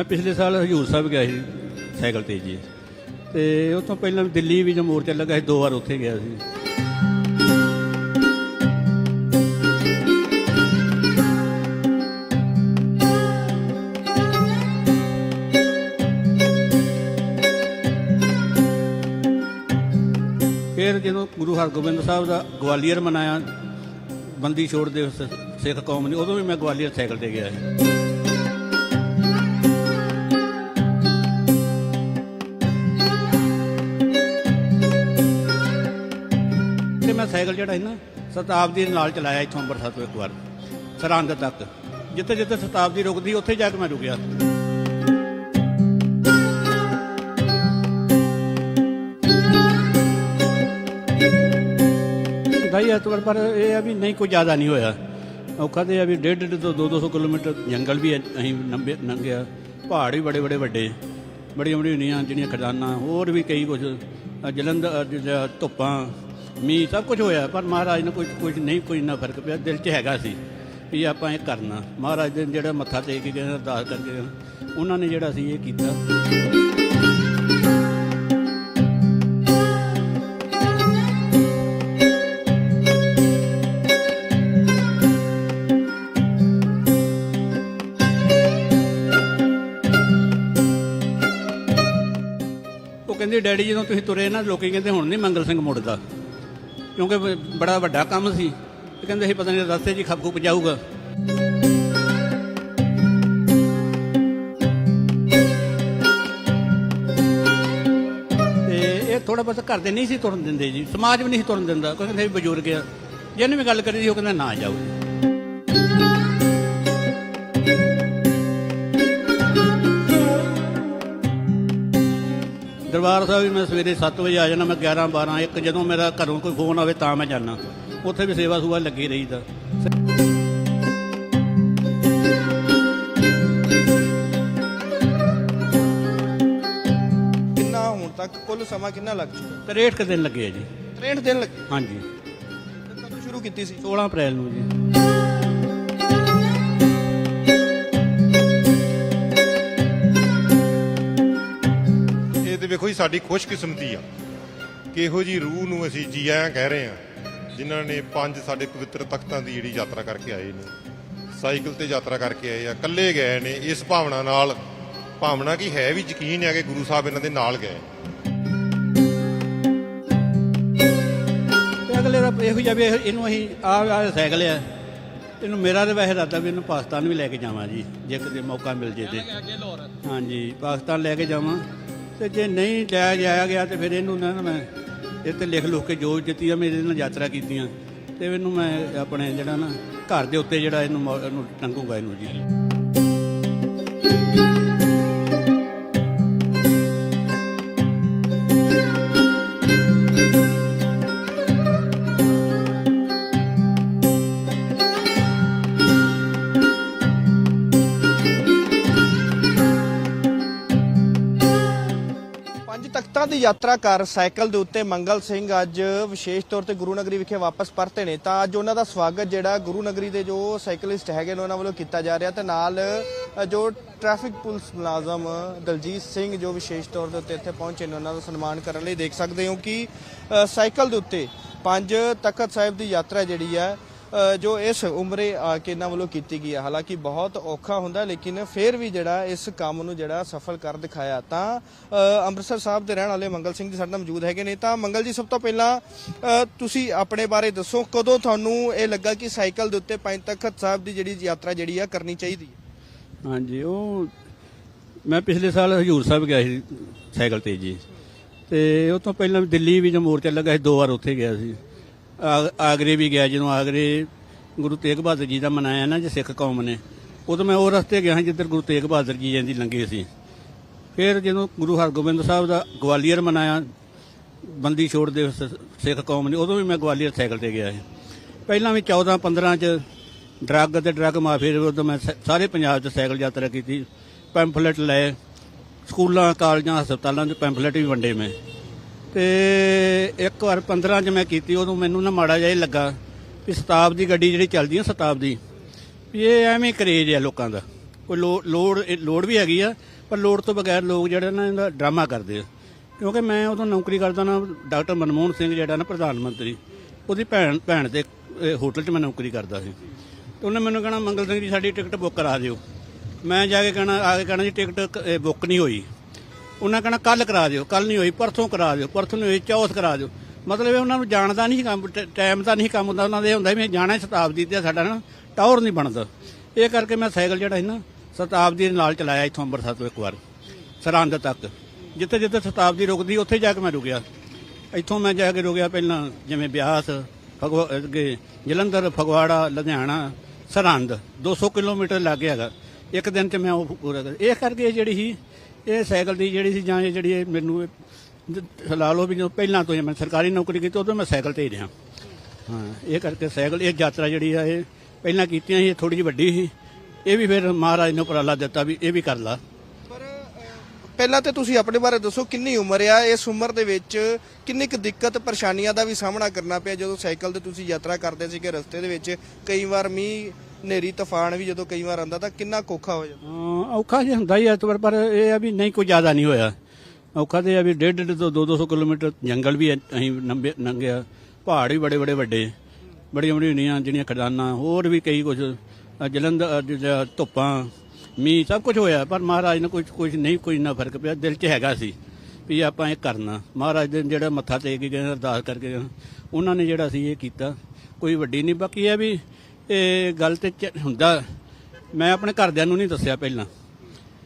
ਮੈਂ ਪਿਛਲੇ ਸਾਲ ਹਜੂਰ ਸਾਹਿਬ ਗਿਆ ਸੀ, ਸਾਈਕਲ ਤੇ ਜੀ। ਤੇ ਉਹ ਤੋਂ ਪਹਿਲਾਂ ਦਿੱਲੀ ਵੀ ਜੋ ਮੋਰਚਾ ਲੱਗਾ ਸੀ, ਦੋ ਵਾਰ ਉੱਥੇ ਗਿਆ ਸੀ। ਫਿਰ ਜਦੋਂ ਗੁਰੂ ਹਰਗੋਬਿੰਦ ਸਾਹਿਬ ਦਾ ਗਵਾਲੀਅਰ ਮਨਾਇਆ, ਬੰਦੀ ਛੋੜ ਦਿਵਸ ਸਿੱਖ ਕੌਮ ਨੇ, ਉਦੋਂ ਵੀ ਮੈਂ ਗਵਾਲੀਅਰ ਸਾਈਕਲ ਤੇ ਗਿਆ ਸੀ। ਤੇ ਸਾਈਕਲ ਜਿਹੜਾ ਸੀ ਨਾ, ਸ਼ਤਾਬਦੀ ਦੇ ਨਾਲ ਚਲਾਇਆ ਇੱਥੋਂ ਅੰਮ੍ਰਿਤਸਰ ਤੋਂ ਇੱਕ ਵਾਰ, ਸਰਹੰਦ ਤੱਕ। ਜਿੱਥੇ ਜਿੱਥੇ ਸ਼ਤਾਬਦੀ ਰੁਕਦੀ, ਉੱਥੇ ਜਾ ਕੇ ਮੈਂ ਰੁਕਿਆ। ਦਾਈ ਐਤਵਾਰ ਪਰ ਇਹ ਆ ਵੀ ਨਹੀਂ ਕੋਈ ਜ਼ਿਆਦਾ ਨਹੀਂ ਹੋਇਆ। ਔਖਾ ਤੇ ਆ ਵੀ ਡੇਢ ਡੇਢ ਤੋਂ 200 ਕਿਲੋਮੀਟਰ ਜੰਗਲ ਵੀ ਅਸੀਂ ਨੰਬੇ ਲੰਘਿਆ। ਪਹਾੜ ਵੀ ਬੜੇ ਬੜੇ ਵੱਡੇ। ਬੜੀਆਂ ਬੜੀਆਂ ਨੀਆਂ ਜਿਹੜੀਆਂ ਖਜ਼ਾਨਾ, ਹੋਰ ਵੀ ਕਈ ਕੁਝ ਜਲੰਧਰ ਧੁੱਪਾਂ ਮੀਂਹ ਸਭ ਕੁਝ ਹੋਇਆ ਪਰ ਮਹਾਰਾਜ ਨੇ ਕੁਝ ਕੁਝ ਨਹੀਂ ਕੋਈ ਨਾ ਫ਼ਰਕ ਪਿਆ ਦਿਲ 'ਚ ਹੈਗਾ ਸੀ ਵੀ ਆਪਾਂ ਇਹ ਕਰਨਾ। ਮਹਾਰਾਜ ਦੇ ਜਿਹੜਾ ਮੱਥਾ ਟੇਕ ਕੇ ਗਏ ਅਰਦਾਸ ਕਰਕੇ ਗਏ, ਉਹਨਾਂ ਨੇ ਜਿਹੜਾ ਸੀ ਇਹ ਕੀਤਾ। ਉਹ ਕਹਿੰਦੇ ਡੈਡੀ ਜਦੋਂ ਤੁਸੀਂ ਤੁਰੇ ਨਾ ਲੋਕੀ ਕਹਿੰਦੇ ਹੁਣ ਨਹੀਂ ਮੰਗਲ ਸਿੰਘ ਮੁੜਦਾ। ਕਿਉਂਕਿ ਬੜਾ ਵੱਡਾ ਕੰਮ ਸੀ। ਤੇ ਕਹਿੰਦੇ ਸੀ ਪਤਾ ਨਹੀਂ ਰਸਤੇ 'ਚ ਹੀ ਖੱਪ ਖੁੱਪ ਜਾਊਗਾ। ਤੇ ਇਹ ਥੋੜਾ ਬਹੁਤ ਘਰ ਦੇ ਨਹੀਂ ਸੀ ਤੁਰਨ ਦਿੰਦੇ ਜੀ। ਸਮਾਜ ਵੀ ਨਹੀਂ ਸੀ ਤੁਰਨ ਦਿੰਦਾ। ਕੋਈ ਕਹਿੰਦੇ ਵੀ ਬਜ਼ੁਰਗ ਆ। ਜਿਹਨੇ ਵੀ ਗੱਲ ਕਰੀ ਸੀ, ਉਹ ਕਹਿੰਦਾ ਨਾ ਜਾਓ ਦਰਬਾਰ ਸਾਹਿਬ ਵੀ ਮੈਂ ਸਵੇਰੇ 7 ਵਜੇ ਆ ਜਾਣਾ ਮੈਂ 11 12 1 ਜਦੋਂ ਮੇਰਾ ਘਰੋਂ ਕੋਈ ਫੋਨ ਆਵੇ ਤਾਂ ਮੈਂ ਜਾਣਾ ਉੱਥੇ ਵੀ ਸੇਵਾ ਸੁਵਾ ਲੱਗੀ ਰਹੀਦਾ। ਕਿੰਨਾ ਹੁਣ ਤੱਕ? ਕੁੱਲ ਸਮਾਂ ਕਿੰਨਾ ਲੱਗ ਚੁੱਕਾ? 63 ਕੁ ਦਿਨ ਲੱਗੇ ਆ ਜੀ। 63 ਦਿਨ ਲੱਗੇ? ਹਾਂਜੀ। ਤੇ ਕਦੋਂ ਸ਼ੁਰੂ ਕੀਤੀ ਸੀ। 16 ਅਪ੍ਰੈਲ ਨੂੰ ਜੀ। ਜੀ ਸਾਡੀ ਖੁਸ਼ਕਿਸਮਤੀ ਆ ਕਿ ਇਹੋ ਜੀ ਰੂਹ ਨੂੰ ਅਸੀਂ ਜੀ ਆਇਆਂ ਕਹਿ ਰਹੇ ਆ ਜਿਨ੍ਹਾਂ ਨੇ ਪੰਜ ਸਾਡੇ ਪਵਿੱਤਰ ਤਖਤਾਂ ਦੀ ਜਿਹੜੀ ਯਾਤਰਾ ਕਰਕੇ ਆਏ ਨੇ ਸਾਈਕਲ ਤੇ ਯਾਤਰਾ ਕਰਕੇ ਆਏ ਆ ਇਕੱਲੇ ਗਏ ਨੇ ਇਸ ਭਾਵਨਾ ਨਾਲ ਭਾਵਨਾ ਕੀ ਹੈ ਵੀ ਯਕੀਨ ਹੈ ਕਿ ਗੁਰੂ ਸਾਹਿਬ ਇਹਨਾਂ ਦੇ ਨਾਲ ਗਏ। ਤੇ ਅਗਲੇ ਦਾ ਇਹੋ ਜਿਹਾ ਵੀ ਇਹ- ਇਹਨੂੰ ਅਸੀਂ ਆ ਆ ਸਾਈਕਲ ਆ ਇਹਨੂੰ ਮੇਰਾ ਤੇ ਵੈਸੇ ਇਰਾਦਾ ਵੀ ਇਹਨੂੰ ਪਾਕਿਸਤਾਨ ਵੀ ਲੈ ਕੇ ਜਾਵਾਂ ਜੀ ਜੇ ਕਦੇ ਮੌਕਾ ਮਿਲ ਜੇ ਤੇ। ਹਾਂਜੀ ਪਾਕਿਸਤਾਨ ਲੈ ਕੇ ਜਾਵਾਂ। ਤੇ ਜੇ ਨਹੀਂ ਲੈ ਜਾਇਆ ਗਿਆ ਤੇ ਫਿਰ ਇਹਨੂੰ ਨਾ ਮੈਂ ਇਹ ਤੇ ਲਿਖ ਲੁਖ ਕੇ ਜੋ ਦਿੱਤੀ ਆ ਮੇਰੇ ਨਾਲ ਯਾਤਰਾ ਕੀਤੀਆਂ। ਤੇ ਇਹਨੂੰ ਮੈਂ ਆਪਣੇ ਜਿਹੜਾ ਨਾ ਘਰ ਦੇ ਉੱਤੇ ਜਿਹੜਾ ਇਹਨੂੰ ਮੌ- ਇਹਨੂੰ ਟੰਗੂਗਾ ਇਹਨੂੰ ਜੀ। ਪੰਜ ਦੀ ਯਾਤਰਾ ਕਰ ਸਾਈਕਲ ਦੇ ਉੱਤੇ ਮੰਗਲ ਸਿੰਘ ਅੱਜ ਵਿਸ਼ੇਸ਼ ਤੌਰ ਤੇ ਗੁਰੂ ਨਗਰੀ ਵਿਖੇ ਵਾਪਸ ਪਰਤੇ ਨੇ। ਤਾਂ ਅੱਜ ਉਹਨਾਂ ਦਾ ਸਵਾਗਤ ਜਿਹੜਾ ਗੁਰੂ ਨਗਰੀ ਦੇ ਜੋ ਸਾਈਕਲਿਸਟ ਹੈਗੇ ਨੇ ਉਹਨਾਂ ਵੱਲੋਂ ਕੀਤਾ ਜਾ ਰਿਹਾ ਤੇ ਨਾਲ ਜੋ ਟ੍ਰੈਫਿਕ ਪੁਲਿਸ ਮੁਲਾਜ਼ਮ ਦਲਜੀਤ ਸਿੰਘ ਜੋ ਵਿਸ਼ੇਸ਼ ਤੌਰ ਦੇ ਉੱਤੇ ਇੱਥੇ ਪਹੁੰਚੇ ਨੇ, ਉਹਨਾਂ ਦਾ ਸਨਮਾਨ ਕਰਨ ਲਈ ਦੇਖ ਸਕਦੇ ਹੋ ਕਿ ਸਾਈਕਲ ਦੇ ਉੱਤੇ ਪੰਜ ਤਖਤ ਸਾਹਿਬ ਦੀ ਯਾਤਰਾ ਜਿਹੜੀ ਹੈ ਜੋ ਇਸ ਉਮਰੇ ਆ ਕੇ ਇਹਨਾਂ ਵੱਲੋਂ ਕੀਤੀ ਗਈ ਹੈ ਹਾਲਾਂਕਿ ਬਹੁਤ ਔਖਾ ਹੁੰਦਾ, ਲੇਕਿਨ ਫਿਰ ਵੀ ਜਿਹੜਾ ਇਸ ਕੰਮ ਨੂੰ ਜਿਹੜਾ ਸਫਲ ਕਰ ਦਿਖਾਇਆ। ਤਾਂ ਅੰਮ੍ਰਿਤਸਰ ਸਾਹਿਬ ਦੇ ਰਹਿਣ ਵਾਲੇ ਮੰਗਲ ਸਿੰਘ ਜੀ ਸਾਡੇ ਨਾਲ ਮੌਜੂਦ ਹੈਗੇ ਨੇ। ਤਾਂ, ਮੰਗਲ ਜੀ, ਸਭ ਤੋਂ ਪਹਿਲਾਂ ਤੁਸੀਂ ਆਪਣੇ ਬਾਰੇ ਦੱਸੋ, ਕਦੋਂ ਤੁਹਾਨੂੰ ਇਹ ਲੱਗਾ ਕਿ ਸਾਈਕਲ ਦੇ ਉੱਤੇ ਪੰਜ ਤਖਤ ਸਾਹਿਬ ਦੀ ਜਿਹੜੀ ਯਾਤਰਾ ਜਿਹੜੀ ਆ ਕਰਨੀ ਚਾਹੀਦੀ ਹੈ? ਹਾਂਜੀ, ਉਹ ਮੈਂ ਪਿਛਲੇ ਸਾਲ ਹਜੂਰ ਸਾਹਿਬ ਗਿਆ ਸੀ ਸਾਈਕਲ ਤੇ ਜੀ। ਤੇ ਉਹ ਤੋਂ ਪਹਿਲਾਂ ਦਿੱਲੀ ਵੀ ਜੋ ਮੋਰਚਾ ਲੱਗਾ ਸੀ, ਦੋ ਵਾਰ ਉੱਥੇ ਗਿਆ ਸੀ। ਆ- ਆਗਰੇ ਵੀ ਗਿਆ, ਜਦੋਂ ਆਗਰੇ ਗੁਰੂ ਤੇਗ ਬਹਾਦਰ ਜੀ ਦਾ ਮਨਾਇਆ ਨਾ, ਜੇ ਸਿੱਖ ਕੌਮ ਨੇ, ਉਦੋਂ ਮੈਂ ਉਹ ਰਸਤੇ ਗਿਆ ਸੀ ਜਿੱਧਰ ਗੁਰੂ ਤੇਗ ਬਹਾਦਰ ਜੀ ਜਾਂਦੀ ਲੰਘੇ ਸੀ। ਫਿਰ ਜਦੋਂ ਗੁਰੂ ਹਰਗੋਬਿੰਦ ਸਾਹਿਬ ਦਾ ਗਵਾਲੀਅਰ ਮਨਾਇਆ, ਬੰਦੀ ਛੋੜ ਦੇ ਸ ਸਿੱਖ ਕੌਮ ਨੇ, ਉਦੋਂ ਵੀ ਮੈਂ ਗਵਾਲੀਅਰ ਸਾਈਕਲ ਤੇ ਗਿਆ ਸੀ। ਪਹਿਲਾਂ ਵੀ 14 15 ਚ ਡਰੱਗ ਅਤੇ ਡਰੱਗ ਮਾਫੀਆ ਦੇ ਵਿਰੁੱਧ ਮੈਂ ਸ- ਸਾਰੇ ਪੰਜਾਬ 'ਚ ਸਾਈਕਲ ਯਾਤਰਾ ਕੀਤੀ, ਪੈਂਫਲੇਟ ਲਏ, ਸਕੂਲਾਂ, ਕਾਲਜਾਂ, ਹਸਪਤਾਲਾਂ 'ਚ ਪੈਂਫਲੇਟ ਵੀ ਵੰਡੇ ਮੈਂ। ਤੇ ਇੱਕ ਵਾਰ 15 'ਚ ਮੈਂ ਕੀਤੀ, ਉਦੋਂ ਮੈਨੂੰ ਨਾ ਮਾੜਾ ਜਿਹਾ ਹੀ ਲੱਗਾ ਵੀ ਸ਼ਤਾਬ ਦੀ ਗੱਡੀ ਜਿਹੜੀ ਚੱਲਦੀ ਹੈ ਸ਼ਤਾਬਦੀ ਵੀ ਇਹ ਐਵੇਂ ਕਰੇਜ ਆ ਲੋਕਾਂ ਦਾ। ਕੋਈ ਲੋੜ ਲੋੜ ਵੀ ਹੈਗੀ ਆ, ਪਰ ਲੋੜ ਤੋਂ ਬਗੈਰ ਲੋਕ ਜਿਹੜੇ ਨਾ ਇਹਦਾ ਡਰਾਮਾ ਕਰਦੇ ਆ। ਕਿਉਂਕਿ ਮੈਂ ਉਦੋਂ ਨੌਕਰੀ ਕਰਦਾ ਨਾ, ਡਾਕਟਰ ਮਨਮੋਹਨ ਸਿੰਘ ਜਿਹੜਾ ਨਾ ਪ੍ਰਧਾਨ ਮੰਤਰੀ, ਉਹਦੀ ਭੈਣ ਭੈਣ ਦੇ ਹੋਟਲ 'ਚ ਮੈਂ ਨੌਕਰੀ ਕਰਦਾ ਸੀ। ਤੇ ਉਹਨੇ ਮੈਨੂੰ ਕਹਿਣਾ, ਮੰਗਲ ਸਿੰਘ ਜੀ, ਸਾਡੀ ਟਿਕਟ ਬੁੱਕ ਕਰਾ ਦਿਓ। ਮੈਂ ਜਾ ਕੇ ਕਹਿਣਾ, ਆ ਕੇ ਕਹਿਣਾ ਜੀ, ਟਿਕਟ ਬੁੱਕ ਨਹੀਂ ਹੋਈ। ਉਹਨਾਂ ਕਹਿਣਾ ਕੱਲ ਕਰਾ ਦਿਓ ਕੱਲ ਨਹੀਂ ਹੋਈ, ਪਰਸੋਂ ਕਰਾ ਦਿਓ, ਪਰਸੋਂ ਨਹੀਂ ਹੋਈ, ਚੌਥ ਕਰਾ ਦਿਓ। ਮਤਲਬ ਇਹ ਉਹਨਾਂ ਨੂੰ ਜਾਣਦਾ ਨਹੀਂ ਕੰਮ, ਟ- ਟਾਈਮ ਦਾ ਨਹੀਂ ਕੰਮ ਹੁੰਦਾ, ਉਹਨਾਂ ਦੇ ਹੁੰਦਾ ਵੀ ਜਾਣਾ ਸ਼ਤਾਬਦੀ ਤੇ ਸਾਡਾ ਨਾ ਟਾਵਰ ਨਹੀਂ ਬਣਦਾ। ਇਹ ਕਰਕੇ ਮੈਂ ਸਾਈਕਲ ਜਿਹੜਾ ਸੀ ਨਾ ਸ਼ਤਾਬਦੀ ਦੇ ਨਾਲ ਚਲਾਇਆ ਇੱਥੋਂ ਅੰਮ੍ਰਿਤਸਰ ਤੋਂ ਇੱਕ ਵਾਰ, ਸਰਹੰਦ ਤੱਕ। ਜਿੱਥੇ ਜਿੱਥੇ ਸ਼ਤਾਬਦੀ ਰੁਕਦੀ, ਉੱਥੇ ਜਾ ਕੇ ਮੈਂ ਰੁਕਿਆ। ਇੱਥੋਂ ਮੈਂ ਜਾ ਕੇ ਰੁਕਿਆ ਪਹਿਲਾਂ ਜਿਵੇਂ ਬਿਆਸ, ਫਗਵਾ, ਅੱਗੇ ਜਲੰਧਰ, ਫਗਵਾੜਾ, ਲੁਧਿਆਣਾ, ਸਰਹੰਦ 200 ਕਿਲੋਮੀਟਰ ਲੱਗ ਹੈਗਾ। ਇੱਕ ਦਿਨ ਚ ਮੈਂ ਉਹ ਪੂਰਾ ਕਰ, ਇਹ ਕਰਕੇ ਇਹ ਜਿਹੜੀ ਸੀ ਇਹ ਸਾਈਕਲ ਦੀ ਜਿਹੜੀ ਸੀ ਜਾਂ ਇਹ ਜਿਹੜੀ ਇਹ ਮੈਨੂੰ ਇਹ ਲਾ ਲਓ ਵੀ ਜਦੋਂ ਪਹਿਲਾਂ ਤੋਂ ਹੀ ਮੈਂ ਸਰਕਾਰੀ ਨੌਕਰੀ ਕੀਤੀ, ਉਦੋਂ ਮੈਂ ਸਾਈਕਲ ਤੇ ਹੀ ਰਿਹਾ। ਹਾਂ, ਇਹ ਕਰਕੇ ਸਾਈਕਲ, ਇਹ ਯਾਤਰਾ ਜਿਹੜੀ ਆ, ਇਹ ਪਹਿਲਾਂ ਕੀਤੀਆਂ ਸੀ ਥੋੜੀ ਜਿਹੀ ਵੱਡੀ ਸੀ। ਇਹ ਵੀ ਫਿਰ ਮਹਾਰਾਜ ਨੇ ਉਪਰਾਲਾ ਦਿੱਤਾ ਵੀ ਇਹ ਵੀ ਕਰ ਲਾ। ਪਰ ਪਹਿਲਾਂ ਤੇ ਤੁਸੀਂ ਆਪਣੇ ਬਾਰੇ ਦੱਸੋ, ਕਿੰਨੀ ਉਮਰ ਆ? ਇਸ ਉਮਰ ਦੇ ਵਿੱਚ ਕਿੰਨੀ ਕੁ ਦਿੱਕਤ, ਪਰੇਸ਼ਾਨੀਆਂ ਦਾ ਵੀ ਸਾਹਮਣਾ ਕਰਨਾ ਪਿਆ ਜਦੋਂ ਸਾਈਕਲ ਤੇ ਤੁਸੀਂ ਯਾਤਰਾ ਕਰਦੇ ਸੀਗੇ ਰਸਤੇ ਦੇ ਵਿੱਚ ਕਈ ਵਾਰ ਮੀਂਹ ਹਨੇਰੀ ਤੂਫਾਨ ਵੀ ਜਦੋਂ ਕਈ ਵਾਰ ਆਉਂਦਾ ਤਾਂ ਕਿੰਨਾ ਕੋਖਾ ਹੋ ਜਾਂਦਾ। ਹਾਂ, ਔਖਾ ਜਿਹਾ ਹੁੰਦਾ ਹੀ ਹੈ ਪਰ ਪਰ ਇਹ ਆ ਵੀ ਨਹੀਂ ਕੋਈ ਜ਼ਿਆਦਾ ਨਹੀਂ ਹੋਇਆ। ਔਖਾ ਤੇ ਇਹ ਆ ਵੀ ਡੇਢ ਡੇਢ ਤੋਂ 200 ਕਿਲੋਮੀਟਰ ਜੰਗਲ ਵੀ ਅਸੀਂ ਨੰਬੇ- ਲੰਘਿਆ ਪਹਾੜ ਵੀ ਬੜੇ ਬੜੇ ਵੱਡੇ ਬੜੀਆਂ ਬੜੀਆਂ ਨੀਆਂ ਜਿਹੜੀਆਂ ਖਦਾਨਾਂ ਹੋਰ ਵੀ ਕਈ ਕੁਝ ਜਲੰਧਰ ਅਹ, ਜਿਹੜਾ ਧੁੱਪਾਂ ਮੀਂਹ ਸਭ ਕੁਝ ਹੋਇਆ ਪਰ ਮਹਾਰਾਜ ਨੇ ਕੁਝ ਕੁਝ ਨਹੀਂ ਕੋਈ ਨਾ ਫ਼ਰਕ ਪਿਆ। ਦਿਲ 'ਚ ਹੈਗਾ ਸੀ ਵੀ ਆਪਾਂ ਇਹ ਕਰਨਾ। ਮਹਾਰਾਜ ਦੇ ਜਿਹੜਾ ਮੱਥਾ ਟੇਕ ਕੇ ਗਏ ਅਰਦਾਸ ਕਰਕੇ ਗਏ, ਉਹਨਾਂ ਨੇ ਜਿਹੜਾ ਸੀ ਇਹ ਕੀਤਾ। ਕੋਈ ਵੱਡੀ ਨਹੀਂ ਬਾਕੀ ਇਹ ਆ ਵੀ ਇਹ ਗੱਲ ਤੇ ਚ- ਹੁੰਦਾ। ਮੈਂ ਆਪਣੇ ਘਰਦਿਆਂ ਨੂੰ ਨਹੀਂ ਦੱਸਿਆ ਪਹਿਲਾਂ।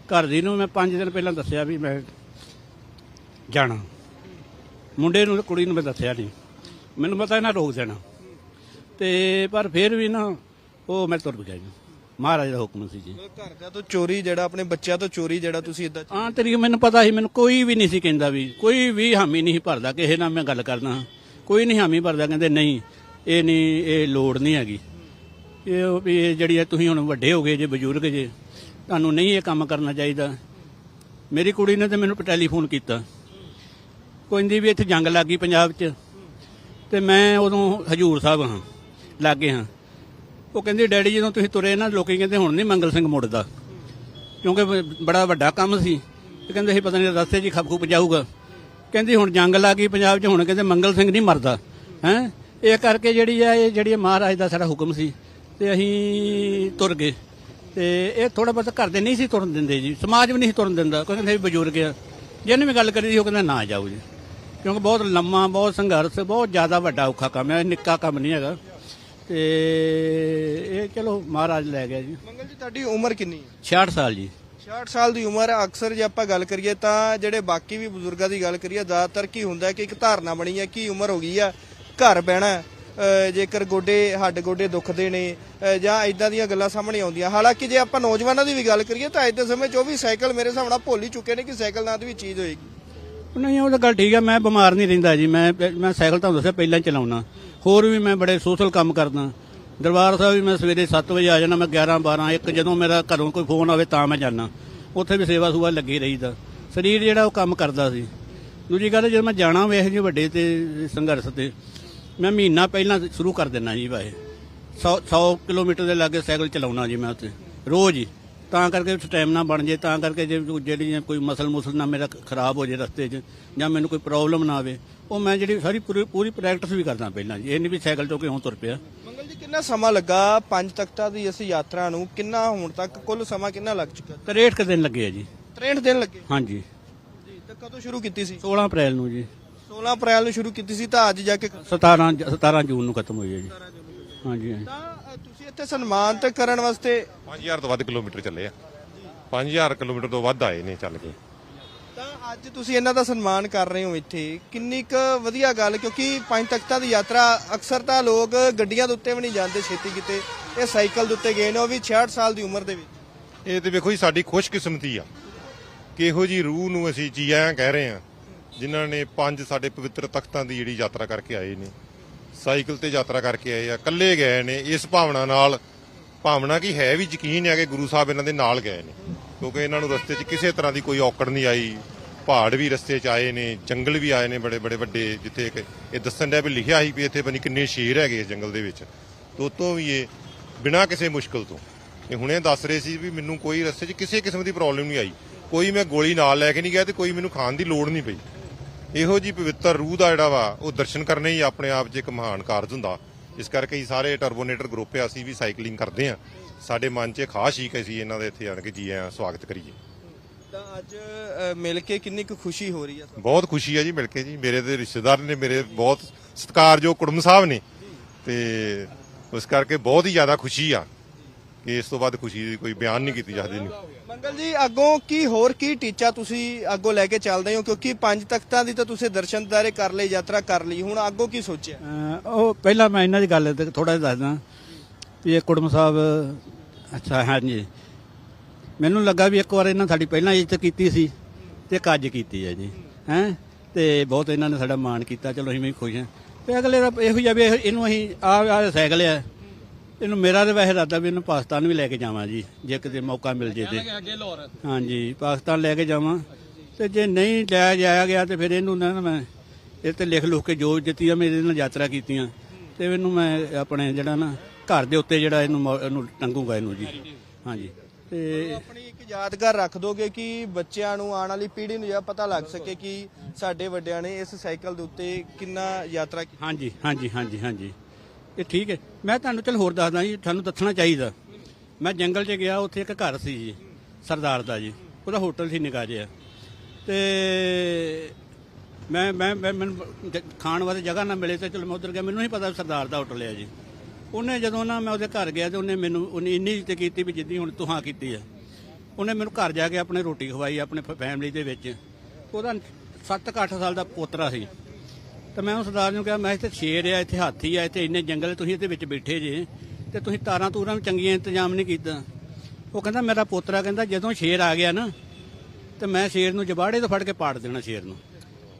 ਘਰ ਦੀ ਨੂੰ ਮੈਂ 5 ਦਿਨ ਪਹਿਲਾਂ ਦੱਸਿਆ ਵੀ ਮੈਂ ਜਾਣਾ। ਮੁੰਡੇ ਨੂੰ ਤੇ ਕੁੜੀ ਨੂੰ ਮੈਂ ਦੱਸਿਆ ਨਹੀਂ। ਮੈਨੂੰ ਪਤਾ ਇਹਨਾਂ ਰੋਕ ਦੇਣਾ। ਤੇ ਪਰ ਫਿਰ ਵੀ ਨਾ ਉਹ ਮੈਂ ਤੁਰ ਗਿਆ ਜੀ। ਮਹਾਰਾਜ ਦਾ ਹੁਕਮ ਸੀ ਜੀ। ਘਰਦਿਆਂ ਤੋਂ ਚੋਰੀ ਜਿਹੜਾ ਆਪਣੇ ਬੱਚਿਆਂ ਤੋਂ ਚੋਰੀ ਜਿਹੜਾ ਤੁਸੀਂ ਇਦਾਂ ਹਾਂ ਤੇਰੀ ਮੈਨੂੰ ਪਤਾ ਸੀ ਮੈਨੂੰ ਕੋਈ ਵੀ ਨਹੀਂ ਸੀ ਕਹਿੰਦਾ ਵੀ ਕੋਈ ਵੀ ਹਾਮੀ ਨਹੀਂ ਸੀ ਭਰਦਾ। ਕਿਸੇ ਨਾਲ ਮੈਂ ਗੱਲ ਕਰਨਾ ਕੋਈ ਨਹੀਂ ਹਾਮੀ ਭਰਦਾ ਕਹਿੰਦੇ ਨਹੀਂ ਇਹ ਨਹੀਂ ਇਹ ਲੋੜ ਨਹੀਂ ਹੈਗੀ। ਇਹ ਉਹ ਵੀ ਇਹ ਜਿਹੜੀ ਹੈ ਤੁਸੀਂ ਹੁਣ ਵੱਡੇ ਹੋ ਗਏ ਜੇ, ਬਜ਼ੁਰਗ ਜੇ, ਤੁਹਾਨੂੰ ਨਹੀਂ ਇਹ ਕੰਮ ਕਰਨਾ ਚਾਹੀਦਾ। ਮੇਰੀ ਕੁੜੀ ਨੇ ਤੇ ਮੈਨੂੰ ਟੈਲੀਫੋਨ ਕੀਤਾ। ਕਹਿੰਦੀ ਵੀ ਇੱਥੇ ਜੰਗ ਲੱਗ ਗਈ ਪੰਜਾਬ 'ਚ। ਤੇ ਮੈਂ ਉਦੋਂ ਹਜੂਰ ਸਾਹਿਬ ਹਾਂ, ਲਾਗੇ ਹਾਂ। ਉਹ ਕਹਿੰਦੀ, ਡੈਡੀ, ਜਦੋਂ ਤੁਸੀਂ ਤੁਰੇ ਨਾ, ਲੋਕੀ ਕਹਿੰਦੇ ਹੁਣ ਨਹੀਂ ਮੰਗਲ ਸਿੰਘ ਮੁੜਦਾ। ਕਿਉਂਕਿ ਬੜਾ ਵੱਡਾ ਕੰਮ ਸੀ। ਤੇ ਕਹਿੰਦੇ ਅਸੀਂ ਪਤਾ ਨਹੀਂ, ਰਸਤੇ 'ਚ ਹੀ ਖੱਪ ਖੁੱਪ ਜਾਊਗਾ। ਕਹਿੰਦੀ, ਹੁਣ ਜੰਗ ਲੱਗ ਗਈ ਪੰਜਾਬ 'ਚ, ਹੁਣ ਕਹਿੰਦੇ ਮੰਗਲ ਸਿੰਘ ਨਹੀਂ ਮਰਦਾ। ਹੈ? ਇਹ ਕਰਕੇ ਜਿਹੜੀ ਆ, ਇਹ ਜਿਹੜੀ ਮਹਾਰਾਜ ਦਾ ਸਾਡਾ ਹੁਕਮ ਸੀ। ਤੇ ਅਸੀਂ ਤੁਰ ਗਏ। ਤੇ ਇਹ ਥੋੜਾ ਬਹੁਤਾ ਘਰ ਦੇ ਨਹੀਂ ਸੀ ਤੁਰਨ ਦਿੰਦੇ ਜੀ। ਸਮਾਜ ਵੀ ਨਹੀਂ ਸੀ ਤੁਰਨ ਦਿੰਦਾ। ਕੋਈ ਕਹਿੰਦੇ ਬਜ਼ੁਰਗ ਆ। ਜਿਹਨੇ ਵੀ ਗੱਲ ਕਰੀ ਸੀ ਉਹ ਕਹਿੰਦਾ ਨਾ ਜਾਓ ਜੀ। ਕਿਉਂਕਿ ਬਹੁਤ ਲੰਮਾ ਬਹੁਤ ਸੰਘਰਸ਼ ਬਹੁਤ ਜ਼ਿਆਦਾ ਵੱਡਾ ਔਖਾ ਕੰਮ ਹੈ। ਨਿੱਕਾ ਕੰਮ ਨਹੀਂ ਹੈਗਾ। ਤੇ ਇਹ ਚਲੋ ਮਹਾਰਾਜ ਲੈ ਗਿਆ ਜੀ। ਮੰਗਲ ਜੀ ਤੁਹਾਡੀ ਉਮਰ ਕਿੰਨੀ ਹੈ? 66 ਸਾਲ ਜੀ। 66 ਸਾਲ ਦੀ ਉਮਰ ਹੈ। ਅਕਸਰ ਜੇ ਆਪਾਂ ਗੱਲ ਕਰੀਏ ਤਾਂ ਜਿਹੜੇ ਬਾਕੀ ਵੀ ਬਜ਼ੁਰਗਾਂ ਦੀ ਗੱਲ ਕਰੀਏ ਜ਼ਿਆਦਾਤਰ ਕੀ ਹੁੰਦਾ ਕਿ ਇੱਕ ਧਾਰਨਾ ਬਣੀ ਹੈ ਕਿ ਉਮਰ ਹੋ ਗਈ ਆ ਘਰ ਬਹਿਣਾ ਜੇਕਰ ਗੋਡੇ, ਹੱਡ ਗੋਡੇ ਦੁਖਦੇ ਨੇ ਜਾਂ ਇਦਾਂ ਦੀਆਂ ਗੱਲਾਂ ਸਾਹਮਣੇ ਆਉਂਦੀਆਂ। ਹਾਲਾਂਕਿ ਜੇ ਆਪਾਂ ਨੌਜਵਾਨਾਂ ਦੀ ਵੀ ਗੱਲ ਕਰੀਏ, ਤਾਂ ਅੱਜ ਦੇ ਸਮੇਂ 'ਚ ਉਹ ਵੀ ਸਾਈਕਲ ਮੇਰੇ ਹਿਸਾਬ ਨਾਲ ਭੁੱਲ ਹੀ ਚੁੱਕੇ ਨੇ ਕਿ ਸਾਈਕਲ ਨਾਲ ਦੀ ਵੀ ਚੀਜ਼ ਹੋਏਗੀ। ਨਹੀਂ, ਉਹ ਤਾਂ ਗੱਲ ਠੀਕ ਹੈ ਮੈਂ ਬਿਮਾਰ ਨਹੀਂ ਰਹਿੰਦਾ ਜੀ। ਮੈਂ ਮੈਂ ਸਾਈਕਲ ਤੁਹਾਨੂੰ ਦੱਸਿਆ, ਪਹਿਲਾਂ ਹੀ ਚਲਾਉਣਾ। ਹੋਰ ਵੀ ਮੈਂ ਬੜੇ ਸੋਸ਼ਲ ਕੰਮ ਕਰਦਾ। ਦਰਬਾਰ ਸਾਹਿਬ ਵੀ ਮੈਂ ਸਵੇਰੇ 7 ਵਜੇ ਆ ਜਾਣਾ ਮੈਂ 11 12 1 ਜਦੋਂ ਮੇਰਾ ਘਰੋਂ ਕੋਈ ਫੋਨ ਆਵੇ ਤਾਂ ਮੈਂ ਜਾਣਾ ਉੱਥੇ ਵੀ ਸੇਵਾ ਸੁਭਾ ਲੱਗੀ ਰਹੀਦਾ। ਸਰੀਰ ਜਿਹੜਾ ਉਹ ਕੰਮ ਕਰਦਾ ਸੀ। ਦੂਜੀ ਗੱਲ, ਜਦੋਂ ਮੈਂ ਜਾਣਾ ਹੋਵੇ ਇਹੋ ਵੱਡੇ ਤੇ ਸੰਘਰਸ਼ ਤੇ ਮੈਂ ਮਹੀਨਾ ਪਹਿਲਾਂ ਸ਼ੁਰੂ ਕਰ ਦਿੰਦਾ ਜੀ ਵਾਏ 100 100 ਕਿਲੋਮੀਟਰ ਦੇ ਲਾਗੇ ਸਾਈਕਲ ਚਲਾਉਣਾ ਜੀ ਮੈਂ ਉੱਥੇ ਰੋਜ਼ ਹੀ। ਤਾਂ ਕਰਕੇ ਸਟੈਮਨਾ ਬਣ ਜੇ ਤਾਂ ਕਰਕੇ ਜੇ ਜਿਹੜੀ ਕੋਈ ਮਸਲ ਮੁਸਲ ਨਾ ਮੇਰਾ ਖਰਾਬ ਹੋ ਜੇ ਰਸਤੇ 'ਚ ਜਾਂ ਮੈਨੂੰ ਕੋਈ ਪ੍ਰੋਬਲਮ ਨਾ ਆਵੇ ਉਹ ਮੈਂ ਜਿਹੜੀ ਸਾਰੀ ਪੂਰੀ ਪੂਰੀ ਪ੍ਰੈਕਟਿਸ ਵੀ ਕਰਦਾ ਪਹਿਲਾਂ ਜੀ। ਇਹ ਨਹੀਂ ਵੀ ਸਾਈਕਲ ਤੋਂ ਕਿਉਂ ਤੁਰ ਪਿਆ। ਮੰਗਲ ਜੀ ਕਿੰਨਾ ਸਮਾਂ ਲੱਗਾ ਪੰਜ ਤਖਤਾਂ ਦੀ ਇਸ ਯਾਤਰਾ ਨੂੰ? ਕਿੰਨਾ ਹੁਣ ਤੱਕ ਕੁੱਲ ਸਮਾਂ ਕਿੰਨਾ ਲੱਗ ਚੁੱਕਾ 63 ਕੁ ਦਿਨ ਲੱਗੇ ਆ ਜੀ। 63 ਦਿਨ ਲੱਗੇ? ਹਾਂਜੀ। ਜੀ ਤਾਂ ਕਦੋਂ ਸ਼ੁਰੂ ਕੀਤੀ ਸੀ? 16 ਅਪ੍ਰੈਲ ਨੂੰ ਜੀ। 16 ਅਪ੍ਰੈਲ ਨੂੰ ਸ਼ੁਰੂ ਕੀਤੀ ਸੀ ਤਾਂ ਅੱਜ ਜਾ ਕੇ 17 ਜ- 17 ਜੂਨ ਨੂੰ ਖਤਮ ਹੋਈ ਹੈ ਜੀ। ਹਾਂਜੀ ਹਾਂਜੀ। ਤਾਂ ਅ, ਤੁਸੀਂ ਇੱਥੇ ਸਨਮਾਨਿਤ ਕਰਨ ਵਾਸਤੇ 5000 ਤੋਂ ਵੱਧ ਕਿਲੋਮੀਟਰ ਚੱਲੇ ਆ। 5000 ਕਿਲੋਮੀਟਰ ਤੋਂ ਵੱਧ ਆਏ ਨੇ ਚੱਲ ਕੇ। ਤਾਂ ਅੱਜ ਤੁਸੀਂ ਇਹਨਾਂ ਦਾ ਸਨਮਾਨ ਕਰ ਰਹੇ ਹੋ ਇੱਥੇ। ਕਿੰਨੀ ਕੁ ਵਧੀਆ ਗੱਲ ਕਿਉਂਕਿ ਪੰਜ ਤਖਤਾਂ ਦੀ ਯਾਤਰਾ ਅਕਸਰ ਤਾਂ ਲੋਕ ਗੱਡੀਆਂ ਦੇ ਉੱਤੇ ਵੀ ਨਹੀਂ ਜਾਂਦੇ ਛੇਤੀ ਕਿਤੇ। ਇਹ ਸਾਈਕਲ ਦੇ ਉੱਤੇ ਗਏ ਨੇ ਉਹ ਵੀ 66 ਸਾਲ ਦੀ ਉਮਰ ਦੇ ਵਿੱਚ। ਇਹ ਤੇ ਵੇਖੋ ਜੀ ਸਾਡੀ ਖੁਸ਼ਕਿਸਮਤੀ ਆ। ਕਿ ਇਹੋ ਜੀ ਰੂਹ ਨੂੰ ਅਸੀਂ ਜੀ ਆਇਆਂ ਕਹਿ ਰਹੇ ਆ ਜਿਨ੍ਹਾਂ ਨੇ ਪੰਜ ਸਾਡੇ ਪਵਿੱਤਰ ਤਖਤਾਂ ਦੀ ਜਿਹੜੀ ਯਾਤਰਾ ਕਰਕੇ ਆਏ ਨੇ, ਸਾਈਕਲ ਤੇ ਯਾਤਰਾ ਕਰਕੇ ਆਏ ਆ, ਇਕੱਲੇ ਗਏ ਨੇ, ਇਸ ਭਾਵਨਾ ਨਾਲ, ਭਾਵਨਾ ਕੀ ਹੈ ਵੀ ਯਕੀਨ ਹੈ ਕਿ ਗੁਰੂ ਸਾਹਿਬ ਇਹਨਾਂ ਦੇ ਨਾਲ ਗਏ ਨੇ, ਕਿਉਂਕਿ ਇਹਨਾਂ ਨੂੰ ਰਸਤੇ 'ਚ ਕਿਸੇ ਤਰ੍ਹਾਂ ਦੀ ਕੋਈ ਔਕੜ ਨਹੀਂ ਆਈ, ਪਹਾੜ ਵੀ ਰਸਤੇ 'ਚ ਆਏ ਨੇ, ਜੰਗਲ ਵੀ ਆਏ ਨੇ ਬੜੇ ਬੜੇ ਵੱਡੇ, ਜਿੱਥੇ ਕਿ ਇਹ ਦੱਸਣ ਡਿਆ ਵੀ ਲਿਖਿਆ ਸੀ ਵੀ ਇੱਥੇ ਬਣੀ ਕਿੰਨੇ ਸ਼ੇਰ ਹੈਗੇ ਇਸ ਜੰਗਲ ਦੇ ਵਿੱਚ, ਤੋਂ ਤੋਂ ਵੀ ਇਹ ਬਿਨਾਂ ਕਿਸੇ ਮੁਸ਼ਕਲ ਤੋਂ, ਇਹ ਹੁਣੇ ਦੱਸ ਰਹੇ ਸੀ ਵੀ ਮੈਨੂੰ ਕੋਈ ਰਸਤੇ 'ਚ ਕਿਸੇ ਕਿਸਮ ਦੀ ਪ੍ਰੋਬਲਮ ਨਹੀਂ ਆਈ, ਕੋਈ ਮੈਂ ਗੋਲੀ ਨਾਲ ਲੈ ਕੇ ਨਹੀਂ ਗਿਆ ਤੇ ਕੋਈ ਮੈਨੂੰ ਖਾਣ ਦੀ ਲੋੜ ਨਹੀਂ ਪਈ। ਇਹੋ ਜੀ ਪਵਿੱਤਰ ਰੂਹ ਦਾ ਜਿਹੜਾ ਵਾ ਉਹ ਦਰਸ਼ਨ ਕਰਨੇ ਹੀ ਆਪਣੇ ਆਪ 'ਚ ਇੱਕ ਮਹਾਨ ਕਾਰਜ ਹੁੰਦਾ। ਇਸ ਕਰਕੇ ਹੀ ਸਾਰੇ ਟਰਬੋਨੇਟਰ ਗਰੁੱਪ ਆ ਅਸੀਂ ਵੀ ਸਾਈਕਲਿੰਗ ਕਰਦੇ ਆ ਸਾਡੇ ਮਨ 'ਚ ਖਾਸ ਹੀ ਕਿ ਅਸੀਂ ਇਹਨਾਂ ਦੇ ਇੱਥੇ ਆਣ ਕੇ ਜੀ ਆਇਆਂ ਸਵਾਗਤ ਕਰੀਏ। ਤਾਂ ਅੱਜ ਮਿਲ ਕੇ ਕਿੰਨੀ ਕੁ ਖੁਸ਼ੀ ਹੋ ਰਹੀ ਤੁਹਾਨੂੰ? ਬਹੁਤ ਖੁਸ਼ੀ ਹੈ ਜੀ ਮਿਲ ਕੇ ਜੀ। ਮੇਰੇ ਦੇ ਰਿਸ਼ਤੇਦਾਰ ਨੇ ਮੇਰੇ ਬਹੁਤ ਸਤਿਕਾਰਯੋਗ ਕੁੜਮ ਸਾਹਿਬ ਨੇ। ਤੇ ਉਸ ਕਰਕੇ ਬਹੁਤ ਹੀ ਜ਼ਿਆਦਾ ਖੁਸ਼ੀ ਆ। ਕਿ ਇਸ ਤੋਂ ਬਾਅਦ ਖੁਸ਼ੀ ਦੀ ਕੋਈ ਬਿਆਨ ਨਹੀਂ ਕੀਤੀ ਜਾ ਸਕਦੀ ਨਹੀਂ ਮੰਗਲ ਜੀ ਅੱਗੋਂ ਕੀ ਹੋਰ ਕੀ ਟੀਚਾ ਤੁਸੀਂ ਅੱਗੋਂ ਲੈ ਕੇ ਚੱਲਦੇ ਹੋ? ਕਿਉਂਕਿ ਪੰਜ ਤਖਤਾਂ ਦੀ ਤਾਂ ਤੁਸੀਂ ਦਰਸ਼ਨਦਾਰੇ ਕਰ ਲਈ ਯਾਤਰਾ ਕਰ ਲਈ। ਹੁਣ ਅੱਗੋਂ ਕੀ ਸੋਚਿਆ? ਅਹ ਉਹ ਪਹਿਲਾਂ ਮੈਂ ਇਹਨਾਂ ਦੀ ਗੱਲ ਤੇ ਥੋੜਾ ਜਿਹਾ ਦੱਸਦਾ ਵੀ ਇਹ ਕੁੜਮ ਸਾਹਿਬ ਅੱਛਾ ਹਾਂਜੀ। ਮੈਨੂੰ ਲੱਗਾ ਵੀ ਇੱਕ ਵਾਰ ਇਹਨਾਂ ਸਾਡੀ ਪਹਿਲਾਂ ਇੱਜ਼ਤ ਕੀਤੀ ਸੀ ਤੇ ਇੱਕ ਅੱਜ ਕੀਤੀ ਹੈ ਜੀ। ਹੈ? ਤੇ ਬਹੁਤ ਇਹਨਾਂ ਨੇ ਸਾਡਾ ਮਾਣ ਕੀਤਾ। ਚਲੋ ਅਸੀਂ ਵੀ ਖੁਸ਼ ਹਾਂ। ਤੇ ਅਗਲੇ ਦਾ ਇਹੋ ਜਿਹਾ ਵੀ ਇਹ- ਇਹਨੂੰ ਅਸੀਂ ਆ ਆ ਸਾਈਕਲ ਆ। ਇਹਨੂੰ ਮੇਰਾ ਤੇ ਵੈਸੇ ਇਰਾਦਾ ਵੀ ਇਹਨੂੰ ਪਾਕਿਸਤਾਨ ਵੀ ਲੈ ਕੇ ਜਾਵਾਂ ਜੀ ਜੇ ਕਿਤੇ ਮੌਕਾ ਮਿਲ ਜੇ ਤੇ। ਹਾਂਜੀ ਪਾਕਿਸਤਾਨ ਲੈ ਕੇ ਜਾਵਾਂ। ਤੇ ਜੇ ਨਹੀਂ ਲਿਆ ਜਾਇਆ ਗਿਆ ਤੇ ਫਿਰ ਇਹਨੂੰ ਨਾ ਮੈਂ ਇਹ ਤੇ ਲਿਖ ਲੁਖ ਕੇ ਜੋ ਦਿੱਤੀ ਆ ਮੇਰੇ ਨਾਲ ਯਾਤਰਾ ਕੀਤੀਆਂ। ਤੇ ਇਹਨੂੰ ਮੈਂ ਆਪਣੇ ਜਿਹੜਾ ਨਾ ਘਰ ਦੇ ਉੱਤੇ ਜਿਹੜਾ ਇਹਨੂੰ ਇਹਨੂੰ ਟੰਗੂਗਾ ਇਹਨੂੰ ਜੀ। ਹਾਂਜੀ। ਤੇ ਆਪਣੀ ਇੱਕ ਯਾਦਗਾਰ ਰੱਖ ਦੋਗੇ ਕਿ ਬੱਚਿਆਂ ਨੂੰ ਆਉਣ ਵਾਲੀ ਪੀੜ੍ਹੀ ਨੂੰ ਇਹ ਪਤਾ ਲੱਗ ਸਕੇ ਕਿ ਸਾਡੇ ਵੱਡਿਆਂ ਨੇ ਇਸ ਸਾਈਕਲ ਦੇ ਉੱਤੇ ਕਿੰਨਾ ਯਾਤਰਾ ਕੀਤੀ। ਹਾਂਜੀ ਹਾਂਜੀ ਹਾਂਜੀ ਹਾਂਜੀ। ਇਹ ਠੀਕ ਹੈ। ਮੈਂ ਤੁਹਾਨੂੰ ਚਲ ਹੋਰ ਦੱਸਦਾ ਜੀ, ਤੁਹਾਨੂੰ ਦੱਸਣਾ ਚਾਹੀਦਾ। ਮੈਂ ਜੰਗਲ 'ਚ ਗਿਆ, ਉੱਥੇ ਇੱਕ ਘਰ ਸੀ ਜੀ, ਸਰਦਾਰ ਦਾ ਜੀ। ਉਹਦਾ ਹੋਟਲ ਸੀ ਨਿਕਾ ਜਿਹਾ। ਤੇ ਮੈਂ ਮੈਂ ਮੈਂ, ਮੈਨੂੰ ਜ- ਖਾਣ ਵਾਸਤੇ ਜਗ੍ਹਾ ਨਾ ਮਿਲੇ ਤੇ ਚਲੋ ਮੈਂ ਉਧਰ ਗਿਆ। ਮੈਨੂੰ ਨਹੀਂ ਪਤਾ ਵੀ ਸਰਦਾਰ ਦਾ ਹੋਟਲ ਹੈ ਜੀ। ਉਹਨੇ ਜਦੋਂ ਨਾ ਮੈਂ ਉਹਦੇ ਘਰ ਗਿਆ ਤੇ ਉਹਨੇ ਮੈਨੂੰ, ਉਹਨੇ ਇੰਨੀ ਇੱਜ਼ਤ ਕੀਤੀ ਵੀ ਜਿੱਦੀ ਹੁਣ ਤੂੰ ਹਾਂ ਕੀਤੀ ਹੈ ਉਹਨੇ ਮੈਨੂੰ ਘਰ ਜਾ ਕੇ ਆਪਣੇ ਰੋਟੀ ਖਵਾਈ, ਆਪਣੇ ਫੈਮਿਲੀ ਦੇ ਵਿੱਚ। ਉਹਦਾ 7-8 ਸਾਲ ਦਾ ਪੋਤਰਾ ਸੀ। ਤਾਂ ਮੈਂ ਉਸ ਸਰਦਾਰ ਨੂੰ ਕਿਹਾ, ਮੈਂ ਇੱਥੇ ਸ਼ੇਰ ਆ, ਇੱਥੇ ਹਾਥੀ ਆ, ਇੱਥੇ ਇੰਨੇ ਜੰਗਲ ਤੁਸੀਂ ਇਹਦੇ ਵਿੱਚ ਬੈਠੇ ਜੇ ਤੇ ਤੁਸੀਂ ਤਾਰਾਂ ਤੂਰਾਂ ਵੀ ਚੰਗੀਆਂ ਇੰਤਜ਼ਾਮ ਨਹੀਂ ਕੀਤਾ। ਉਹ ਕਹਿੰਦਾ, ਮੇਰਾ ਪੋਤਰਾ ਕਹਿੰਦਾ, ਜਦੋਂ ਸ਼ੇਰ ਆ ਗਿਆ ਨਾ, ਤੇ ਮੈਂ ਸ਼ੇਰ ਨੂੰ ਜਬਾੜੇ ਤੋਂ ਫੜ ਕੇ ਪਾੜ ਦੇਣਾ ਸ਼ੇਰ ਨੂੰ।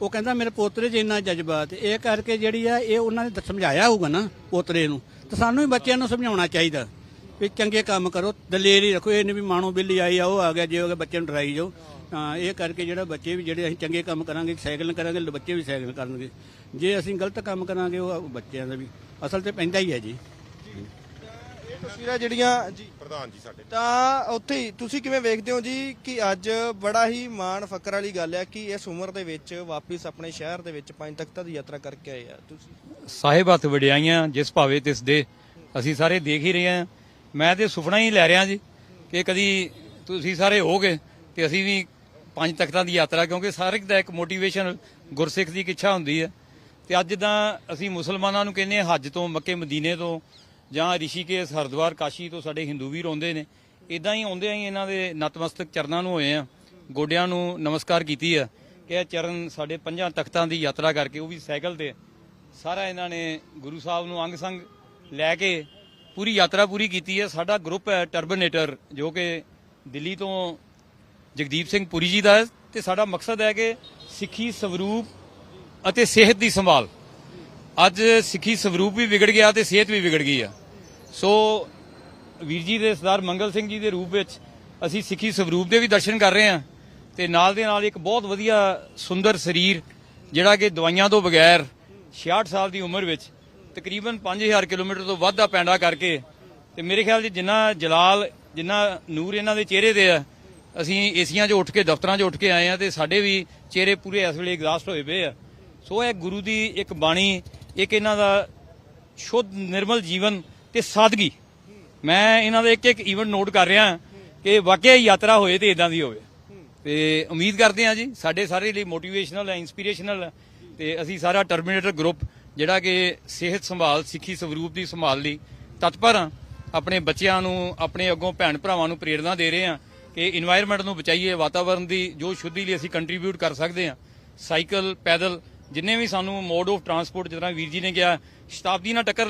ਉਹ ਕਹਿੰਦਾ, ਮੇਰੇ ਪੋਤਰੇ 'ਚ ਇੰਨਾ ਜਜ਼ਬਾ ਤੇ ਇਹ ਕਰਕੇ ਜਿਹੜੀ ਆ, ਇਹ ਉਹਨਾਂ ਨੇ ਸਮਝਾਇਆ ਹੋਊਗਾ ਨਾ ਪੋਤਰੇ ਨੂੰ। ਤਾਂ ਸਾਨੂੰ ਵੀ ਬੱਚਿਆਂ ਨੂੰ ਸਮਝਾਉਣਾ ਚਾਹੀਦਾ ਵੀ ਚੰਗੇ ਕੰਮ ਕਰੋ, ਦਲੇਰੀ ਰੱਖੋ, ਇਹ ਨਹੀਂ ਵੀ ਮਾਣੋ ਬਿੱਲੀ ਆਈ ਆ, ਉਹ ਆ ਗਿਆ, ਜੇ ਹੋ ਗਿਆ ਬੱਚੇ ਨੂੰ ਡਰਾਈ ਜਾਓ। ਤਾਂ ਇਹ ਕਰਕੇ ਜਿਹੜਾ ਬੱਚੇ ਵੀ ਜਿਹੜੇ ਅਸੀਂ ਚੰਗੇ ਕੰਮ ਕਰਾਂਗੇ, ਸਾਈਕਲ ਕਰਾਂਗੇ, ਬੱਚੇ ਵੀ ਸਾਈਕਲ ਕਰਨਗੇ। ਜੇ ਅਸੀਂ ਗਲਤ ਕੰਮ ਕਰਾਂਗੇ ਉਹ ਬੱਚਿਆਂ ਦਾ ਵੀ। ਅਸਲ ਤੇ ਪੈਂਦਾ ਹੀ ਹੈ ਜੀ। ਇਹ ਤਸਵੀਰਾਂ ਜਿਹੜੀਆਂ ਜੀ ਪ੍ਰਧਾਨ ਜੀ ਸਾਡੇ। ਤਾਂ ਉੱਥੇ ਹੀ ਤੁਸੀਂ ਕਿਵੇਂ ਵੇਖਦੇ ਹੋ ਜੀ ਕਿ ਅੱਜ ਬੜਾ ਹੀ ਮਾਣ ਫਕਰ ਵਾਲੀ ਗੱਲ ਹੈ ਕਿ ਇਸ ਉਮਰ ਦੇ ਵਿੱਚ ਵਾਪਿਸ ਆਪਣੇ ਸ਼ਹਿਰ ਦੇ ਵਿੱਚ ਪੰਜ ਤਖਤਾਂ ਦੀ ਯਾਤਰਾ ਕਰਕੇ ਆਏ ਆ ਤੁਸੀਂ? ਸਾਹਿਬ ਹੱਥ ਵਡਿਆਈਆਂ ਜਿਸ ਭਾਵੇ ਤਿਸ ਦੇ ਅਸੀਂ ਸਾਰੇ ਦੇਖ ਹੀ ਰਹੇ ਹਾਂ। ਮੈਂ ਤੇ ਸੁਪਨਾ ਹੀ ਲੈ ਰਿਹਾ ਜੀ ਕਿ ਕਦੀ ਤੁਸੀਂ ਸਾਰੇ ਹੋਗੇ ਤੇ ਅਸੀਂ ਵੀ ਪੰਜ ਤਖਤਾਂ ਦੀ ਯਾਤਰਾ ਕਿਉਂਕਿ ਸਾਰੇ ਦਾ ਇੱਕ ਮੋਟੀਵੇਸ਼ਨ ਗੁਰਸਿੱਖ ਦੀ ਇੱਛਾ ਹੁੰਦੀ ਹੈ। ਤੇ ਅੱਜ ਜਿੱਦਾਂ ਅਸੀਂ ਮੁਸਲਮਾਨਾਂ ਨੂੰ ਕਹਿੰਦੇ ਹਾਂ ਹੱਜ ਤੋਂ ਮੱਕੇ ਮਦੀਨੇ ਤੋਂ ਜਾਂ ਰਿਸ਼ੀਕੇਸ਼, ਹਰਿਦੁਆਰ, ਕਾਸ਼ੀ ਤੋਂ ਸਾਡੇ ਹਿੰਦੂ ਵੀਰ ਆਉਂਦੇ ਨੇ। ਇਦਾਂ ਹੀ ਆਉਂਦਿਆਂ ਹੀ ਇਹਨਾਂ ਦੇ ਨਤਮਸਤਕ ਚਰਨਾਂ ਨੂੰ ਹੋਏ ਆ। ਗੋਡਿਆਂ ਨੂੰ ਨਮਸਕਾਰ ਕੀਤੀ ਆ ਕਿ ਇਹ ਚਰਨ ਸਾਡੇ ਪੰਜਾਂ ਤਖਤਾਂ ਦੀ ਯਾਤਰਾ ਕਰਕੇ, ਉਹ ਵੀ ਸਾਈਕਲ ਤੇ ਸਾਰਾ ਇਹਨਾਂ ਨੇ ਗੁਰੂ ਸਾਹਿਬ ਨੂੰ ਅੰਗ ਸੰਗ ਲੈ ਕੇ ਪੂਰੀ ਯਾਤਰਾ ਪੂਰੀ ਕੀਤੀ ਹੈ ਸਾਡਾ ਗਰੁੱਪ ਹੈ ਟਰਬਨੇਟਰ, ਜੋ ਕਿ ਦਿੱਲੀ ਤੋਂ ਜਗਦੀਪ ਸਿੰਘ ਪੁਰੀ ਜੀ ਦਾ ਹੈ ਤੇ ਸਾਡਾ ਮਕਸਦ ਹੈ ਕਿ ਸਿੱਖੀ ਸਵਰੂਪ ਅਤੇ ਸਿਹਤ ਦੀ ਸੰਭਾਲ। ਅੱਜ ਸਿੱਖੀ ਸਵਰੂਪ ਵੀ ਵਿਗੜ ਗਿਆ ਤੇ ਸਿਹਤ ਵੀ ਵਿਗੜ ਗਈ ਆ। ਸੋ ਵੀਰ ਜੀ ਦੇ ਸਰਦਾਰ ਮੰਗਲ ਸਿੰਘ ਜੀ ਦੇ ਰੂਪ ਵਿੱਚ ਅਸੀਂ ਸਿੱਖੀ ਸਵਰੂਪ ਦੇ ਵੀ ਦਰਸ਼ਨ ਕਰ ਰਹੇ ਹਾਂ ਤੇ ਨਾਲ ਦੇ ਨਾਲ ਇੱਕ ਬਹੁਤ ਵਧੀਆ ਸੁੰਦਰ ਸਰੀਰ, ਜਿਹੜਾ ਕਿ ਦਵਾਈਆਂ ਤੋਂ ਬਗੈਰ 66 ਸਾਲ ਦੀ ਉਮਰ ਵਿੱਚ ਤਕਰੀਬਨ 5000 ਕਿਲੋਮੀਟਰ ਤੋਂ ਵੱਧ ਦਾ ਪੈਂਡਾ ਕਰਕੇ ਤੇ ਮੇਰੇ ਖਿਆਲ 'ਚ ਜਿੰਨਾ ਜਲਾਲ, ਜਿੰਨਾ ਨੂਰ ਇਹਨਾਂ ਦੇ ਚਿਹਰੇ ਤੇ ਆ, ਅਸੀਂ ਏਸੀਆਂ 'ਚ ਉੱਠ ਕੇ, ਦਫ਼ਤਰਾਂ 'ਚ ਉੱਠ ਕੇ ਆਏ ਆ ਤੇ ਸਾਡੇ ਵੀ ਚਿਹਰੇ ਪੂਰੇ ਇਸ ਵੇਲੇ ਐਗਜ਼ਾਸਟ ਹੋਏ ਪਏ ਆ। ਸੋ ਇਹ ਗੁਰੂ ਦੀ ਇੱਕ ਬਾਣੀ, ਇੱਕ ਇਹਨਾਂ ਦਾ ਸ਼ੁੱਧ ਨਿਰਮਲ ਜੀਵਨ ਤੇ ਸਾਦਗੀ। ਮੈਂ ਇਹਨਾਂ ਦਾ ਇੱਕ ਇੱਕ ਈਵੈਂਟ ਨੋਟ ਕਰ ਰਿਹਾ ਕਿ ਵਾਕਿਆ ਯਾਤਰਾ ਹੋਏ ਤੇ ਇਦਾਂ ਦੀ ਹੋਵੇ। ਤੇ ਉਮੀਦ ਕਰਦੇ ਹਾਂ ਜੀ, ਸਾਡੇ ਸਾਰੇ ਲਈ ਮੋਟੀਵੇਸ਼ਨਲ ਹੈ ਇਨਸਪੀਰੇਸ਼ਨਲ ਹੈ। ਤੇ ਅਸੀਂ ਸਾਰਾ ਟਰਮੀਨੇਟਰ ਗਰੁੱਪ ਜਿਹੜਾ ਕਿ ਸਿਹਤ ਸੰਭਾਲ, ਸਿੱਖੀ ਸਵਰੂਪ ਦੀ ਸੰਭਾਲ ਲਈ ਤਤਪਰ ਹਾਂ, ਆਪਣੇ ਬੱਚਿਆਂ ਨੂੰ, ਆਪਣੇ ਅੱਗੋਂ ਭੈਣ ਭਰਾਵਾਂ ਨੂੰ ਪ੍ਰੇਰਣਾ ਦੇ ਰਹੇ ਹਾਂ ਕਿ এনवायरमेंट ਨੂੰ ਬਚਾਈਏ, ਵਾਤਾਵਰਨ ਦੀ ਜੋ ਸ਼ੁੱਧੀ ਲਈ ਅਸੀਂ ਕੰਟਰੀਬਿਊਟ ਕਰ ਸਕਦੇ ਹਾਂ। ਸਾਈਕਲ ਪੈਦਲ ਜਿੰਨੇ ਵੀ ਸਾਨੂੰ ਮੋਡ ਆਫ ਟਰਾਂਸਪੋਰਟ ਜਿਸ ਤਰ੍ਹਾਂ ਵੀਰ ਜੀ ਨੇ ਕਿਹਾ, ਸ਼ਤਾਬਦੀ ਨਾਲ ਟੱਕਰ